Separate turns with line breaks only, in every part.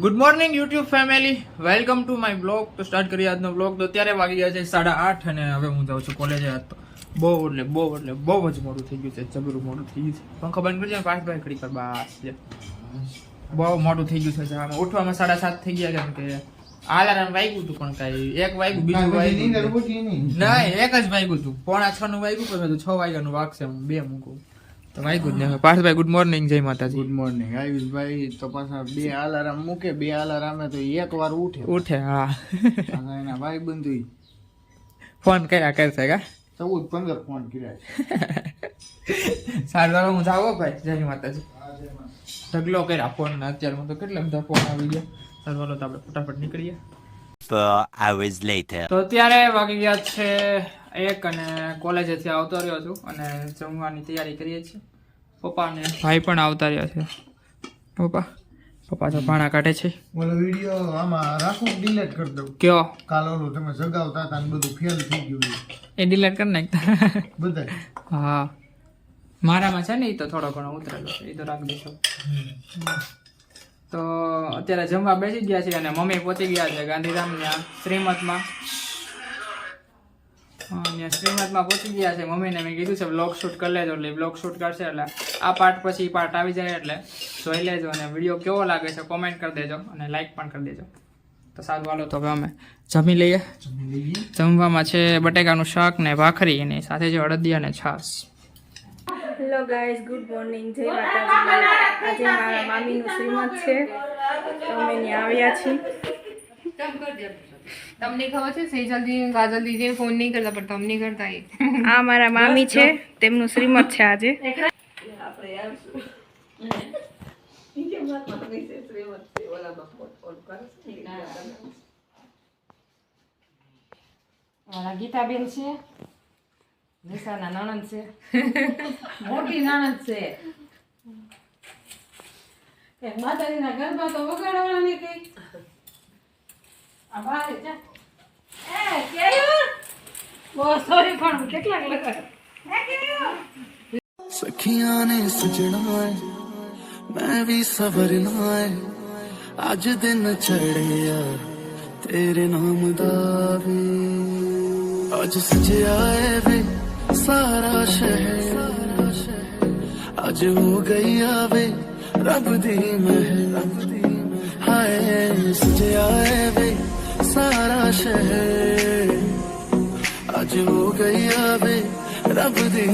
Good morning YouTube family welcome to my blog તો start કરીએ આજનો બ્લોગ તો અત્યારે વાગી ગયા છે સાડા આઠ અને હવે હું જાઉં છું કોલેજે આજ તો બહુ એટલે બહુ એટલે બહુ જ મોડું થઈ ગયું છે. જબરું મોડું થઈ ગયું છે. પંખો બંધ કરજો પાંચ ભાઈ ઘડી કર બસ બહુ મોડું થઈ ગયું છે આમાં ઉઠવામાં સાડા સાત થઈ ગયા કેમ કે આલારામ વાગ્યું હતું પણ કઈ. એક વાગ્યું બીજું વાગ્યું ના એક જ વાગ્યું હતું. પોણા છ નું વાગ્યું પણ છ વાગ્યાનું વાગશે. હું બે મૂકું. તો વાગ્યું જ નહીં પાર્થભાઈ ગુડ મોર્નિંગ જય માતાજી.
ગુડ મોર્નિંગ આયુષભાઈ તો પાછા બે અલાર્મ મૂકે બે અલાર્મે તો એક વાર ઉઠે
ઉઠે હા.
એના ભાઈ બંધુ
ફોન કર્યા કરશે કા?
ચૌદ પંદર ફોન કર્યા
સારું હવે હું જાવો ભાઈ. જય માતાજી. ઢગલો કર્યા ફોન ના અત્યારમાં તો કેટલા બધા ફોન આવી ગયા. સારું હાલો તો આપણે ફટાફટ નીકળીએ. તો અત્યારે વાગી ગયા છે એક અને કોલેજેથી આવતો રહ્યો છું અને જમવાની તૈયારી કરીએ છીએ. પપ્પા ને ભાઈ પણ આવતા રહ્યા છે. પપ્પા? પપ્પા તો ભાણા કાઢે છે.
ઓલો વીડિયો આમાં રાખો ડિલીટ કરી દઉં.
કયો?
કાલ ઓલો તમે જગાવતા હતા ને બધું ફેલ થઈ ગયું
એ ડિલેટ કરી નાખતા
બધા
હા. મારામાં છે ને એ તો થોડો ઘણો ઉતરેલો છે એ તો રાખી દઈશું. તો અત્યારે જમવા બેસી ગયા છે અને મમ્મી પહોંચી ગયા છે ગાંધીધામના શ્રીમતમાં. હા, ત્યાં પહોંચી ગયા છે. મમ્મીને મેં કીધું છે બ્લોગ શૂટ કરી લેજો. એટલે બ્લોગ શૂટ કરશે એટલે આ પાર્ટ પછી પાર્ટ આવી જાય એટલે જોઈ લેજો અને વીડિયો કેવો લાગે છે કોમેન્ટ કરી દેજો અને લાઇક પણ કરી દેજો. તો સારું હાલો તો હવે અમે જમી લઈએ. જમવામાં છે બટેકાનું શાક ને ભાખરી અને સાથે છે અડદિયા અને છાશ.
હેલો ગાઈઝ ગુડ મોર્નિંગ જય માતાજી. આજે મારા મામીનું શ્રીમંત છે. તો અમે ત્યાં આવ્યા છીએ.
તમને ખબર છે સેજલજી કાજલજી જે ફોન નહીં કરતા પણ તમને કરતા એ.
આ મારા મામી છે તેમનું શ્રીમત છે આજે.
મારા ગીતાબેન છે નિશાના નણંદ છે. મોટી નણંદ છે. માતાજીના ગરબા તો વગાડવાના કઈ.
सखियाँ ने सजना है मैं भी सवरना है अज दिन चढ़े यार तेरे नाम दावे आज सजया है वे सारा शहर अज हो गई आवे रब दी महल हाय सजया है वे सारा ਸ਼ਹਿਰ अज हो गई अबे ਰੱਬ ਦੀ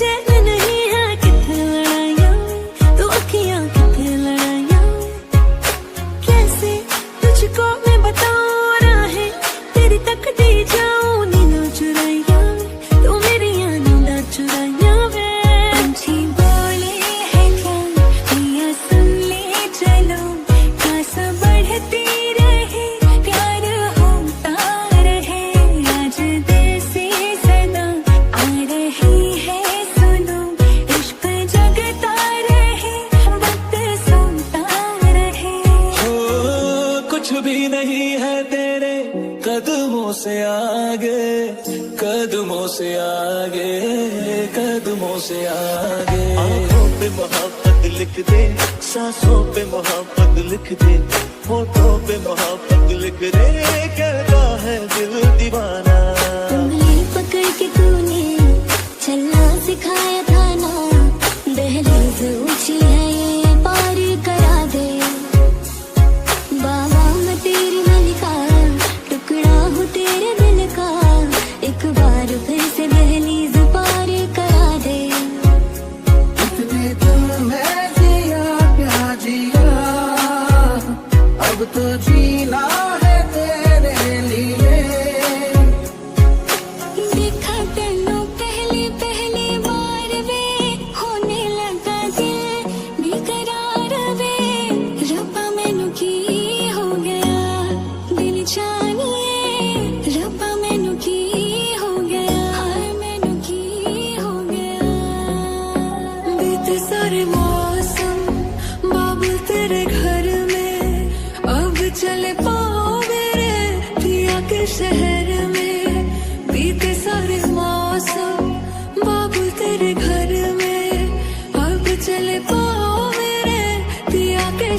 take कुछ भी नहीं है तेरे कदमों से आगे कदमों से आगे कदमों से आगे आंखों पे मोहब्बत लिख दे सांसों पे मोहब्बत लिख दे होठों पे मोहब्बत लिख दे कहता है दिल दीवाना
उंगली पकड़ के तूने
तो जीना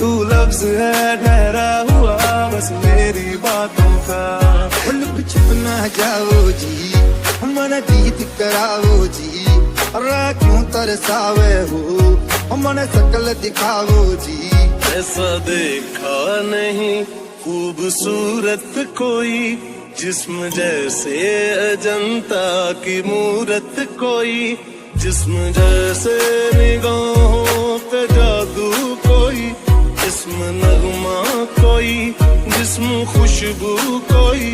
तू
लफ्ज है ठहरा हुआ बस मेरी बातों का।
लुक छुप ना जाओ जी मन जीत कराओ जी। अरे क्यों तरसावे हो मन सकल दिखाओ जी।
ऐसा देखा नहीं खूबसूरत कोई जिस्म जैसे अजंता की मूरत कोई जिस्म जैसे निगाहों पे जादू कोई। जिस्म नगमा कोई जिस्म खुशबू कोई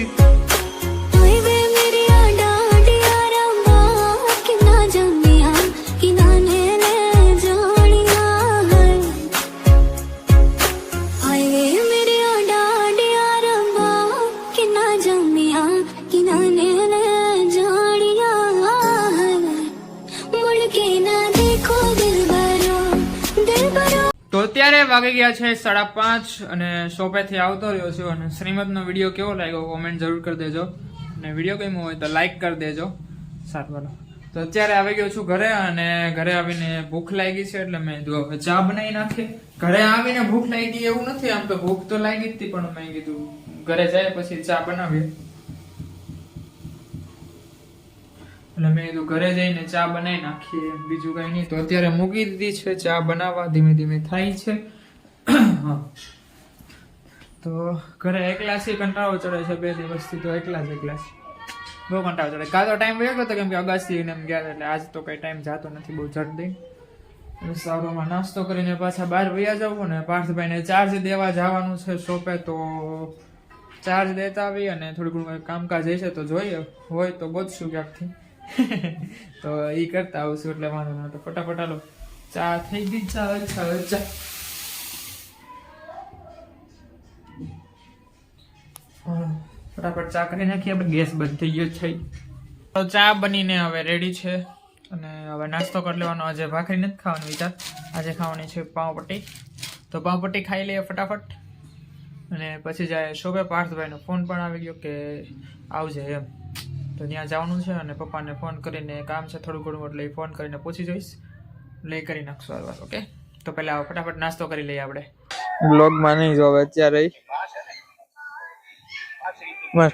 અત્યારે વાગી ગયા છે સાડા પાંચ અને શોપેથી આવતો રહ્યો છું અને શ્રીમદનો વીડિયો કેવો લાગ્યો કોમેન્ટ જરૂર કરી દેજો. અને વીડિયો ગમ્યો હોય તો લાઈક કરી દેજો. સારું તો અત્યારે આવી ગયો છું ઘરે અને ઘરે આવીને ભૂખ લાગી છે એટલે મેં ચા બનાવી નાખી. ઘરે આવીને ભૂખ લાગી એવું નથી આમ તો ભૂખ તો લાગી જ હતી પણ મેં કીધું, ઘરે જાય પછી ચા બનાવીએ. એટલે મેં કીધું ઘરે જઈને ચા બનાવી નાખીએ. બીજું કઈ નહીં. તો અત્યારે મૂકી દીધી છે ચા બનાવવા. ધીમે ધીમે થાય છે. હા. તો ઘરે એકલા છે કંટાળો ચડે છે બે દિવસથી. તો એકલા જ એકલા બહુ કંટાળો ચડે. કાં તો ટાઈમ વયો ગયો કેમ કે અગાસી એમ ગયા એટલે આજ તો કઈ ટાઈમ જતો નથી, બહુ જલ્દી. સારોમાં નાસ્તો કરીને પાછા બહાર વયા જવું ને પાર્થભાઈને ચાર્જ દેવા જવાનું છે શોપે, તો ચાર્જ દેતા આવી અને થોડું ઘણું કામકાજ હશે તો જોઈએ. હોય તો ગોતશું ક્યાંકથી. તો એ કરતા આવશું એટલે વાંધો ના તો ફટાફટ હાલો. ચા થઈ ગઈ, ચા ચા ચા. ફટાફટ ચા કરી નાખીએ. આપણે ગેસ બંધ થઈ ગયો છે. તો ચા બનીને હવે રેડી છે. અને હવે નાસ્તો કરી લેવાનો. આજે ભાખરી નથી ખાવાનો વિચાર. આજે ખાવાની છે પાવપટ્ટી તો પાવપટ્ટી ખાઈ લઈએ ફટાફટ. અને પછી જાય શોભે પાર્થભાઈનો ફોન પણ આવી ગયો કે આવજે એમ. તો ત્યાં જવાનું છે અને પપ્પાને ફોન કરીને કામ છે થોડું ઘણું એટલે ફોન કરીને પૂછી જોઈશ. લઈ કરી નાખશું આ વાત ઓકે તો પહેલા ફટાફટ નાસ્તો કરી લઈએ આપણે. બ્લોગમાં નહીં જો હવે અત્યારે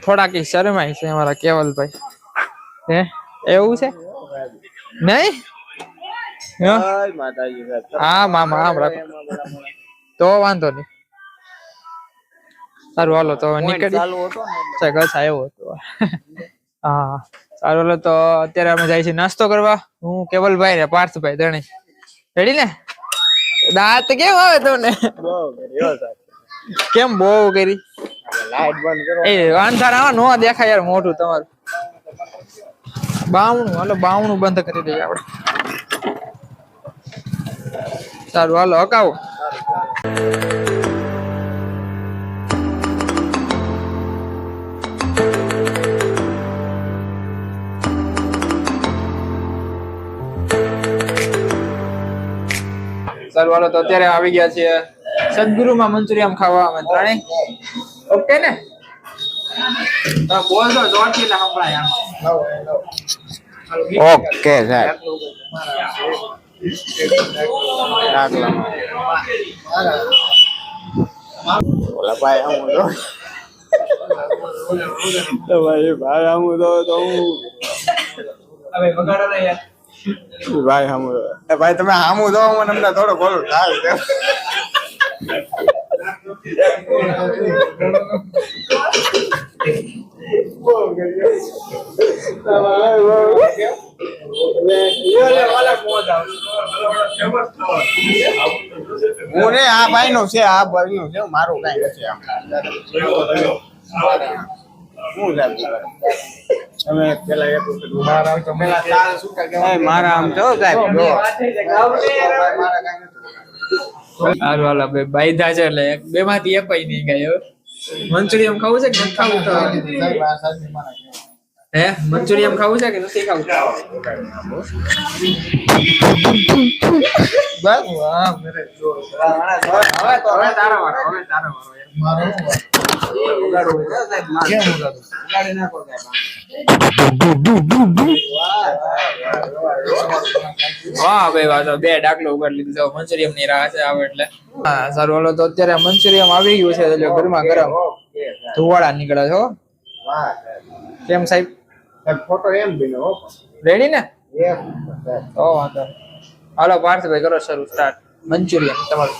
થોડાક શરમાય છે અમારા કેવલભાઈ. હે? એવું છે? નહીં? હા? મામા આમ રાખો. તો વાંધો નહીં. સારું હાલો તો નીકળી. ચાલ ગસ આવ્યો હતો. હા, સારું તો અત્યારે અમે જાય છે નાસ્તો કરવા. હું કેવલભાઈ ને પાર્થભાઈ ત્રણેય રેડી ને? દાંત કેમ આવે તમને? કેમ બહુ કરી? એ અંધાર નો દેખાય યાર મોટું તમારું. બાવણું, હાલો, બાવણું બંધ કરી દઈએ આપણે. સારું, હાલો, હકાવો. હાલો તો અત્યારે આવી ગયા છે સદગુરુમાં મંચુરિયમ ખાવા અમે ત્રણે ઓકે ને બોલ તો જોરથી એટલે સંભળાય આમાં.
ઓકે સાહેબ. ઓલા ભાઈ આમ તો. ભાઈ ભાઈ આમ તો તો હું
હવે ને યાર.
ભાઈ હમ? એ ભાઈ, તમે આમું દો મને અમને થોડો બોલો થાય
હું આ ભાઈ નું છે, આ ભાઈ નું છે, મારું કઈ નથી આમ. તમે પેલા એક વખત મારા આમ જો સાહેબ
હાલો બે બાયધા છે એટલે બે માંથી એક પૈ નહીં ગયો મંચુરિયમ ખાવું છે કે નથી ખાવું? તો. હે? મંચુરિયમ ખાવું છે કે નથી ખાવું?
બસ વાહ, મેરે જો. હવે તો હવે તારા વાળો, હવે તારા વાળો. મારો તો. કેમ
ભાઈ, વાહ બે ડાકલો ઉગાડી લીધું છે મંચુરિયમની રાહ છે આવે એટલે હા, સારું, હાલો, તો અત્યારે મંચુરિયમ આવી ગયું છે, એટલે ગરમા ધુવાળા નીકળે છે. કેમ સાહેબ
ફોટો એમ બીનો
રેડી ને
એક
વાંધો. હાલો, પાર્થભાઈ, કરો શરૂ સ્ટાર્ટ મંચુરિયમ, તમારું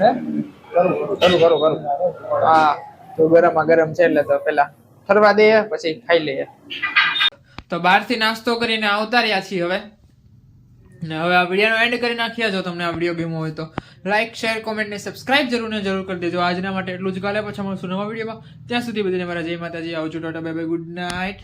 હે કરું કરું કરું હા, તો ગરમ ગરમ છે એટલે તો પેલા ફરવા દઈએ, પછી ખાઈ લઈએ. તો બહારથી નાસ્તો કરીને આવતા રહ્યા છીએ હવે. ને હવે આ વિડીયોનો એન્ડ કરી નાખ્યા જો તમને આ વીડિયો ગમ્યો હોય તો. લાઈક શેર કોમેન્ટ ને સબસ્ક્રાઇબ જરૂર ને જરૂર કરી દેજો. આજના માટે એટલું જ. કાલે પછી મળશું નવા વિડીયોમાં. ત્યાં સુધી બધાને મારા જય માતાજી. આવજો tata bye bye good night